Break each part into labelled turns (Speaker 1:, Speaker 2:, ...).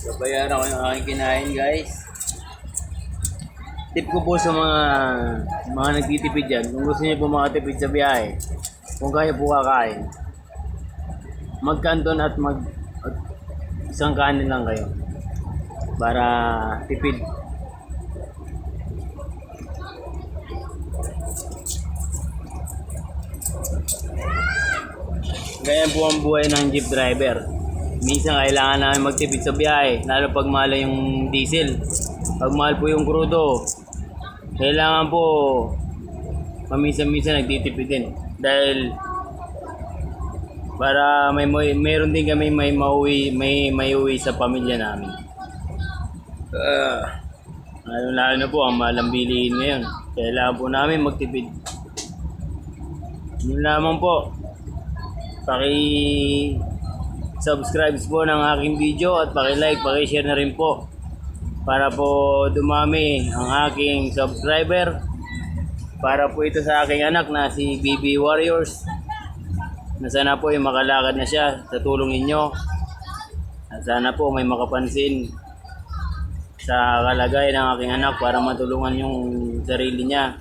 Speaker 1: Babayaran ko yung aking kinain guys. Tip ko po sa mga mga nagtitipid dyan. Kung gusto niyo po makatipid sa biyahe, kung kaya po kakain, magkanton at mag isang kanin lang kayo para tipid. Ganyan po ang buhay ng jeep driver. Minsan kailangan namin magtipid sa biyahe, lalo pag mahal yung diesel. Pag mahal po yung crudo, kailangan po paminsan-minsan nagtitipid din. Dahil para may, may meron din kami may mauwi, may may uwi sa pamilya namin. Uh, lalo lalo na po ang mahal ang bilihin ngayon. Kailangan po namin magtipid. Yun lamang po. Paki subscribe po ng aking video at paki-like, paki-share na rin po para po dumami ang aking subscriber para po ito sa aking anak na si BB Warriors sana po ay makalakad na siya sa tulong ninyo. At sana po may makapansin sa kalagayan ng aking anak para matulungan yung sarili niya.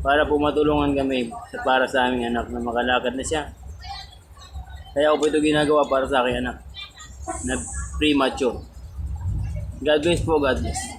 Speaker 1: Para po matulungan kami sa- para sa aming anak na makalakad na siya. Kaya ko po ito ginagawa para sa aking anak na premature. God bless po God bless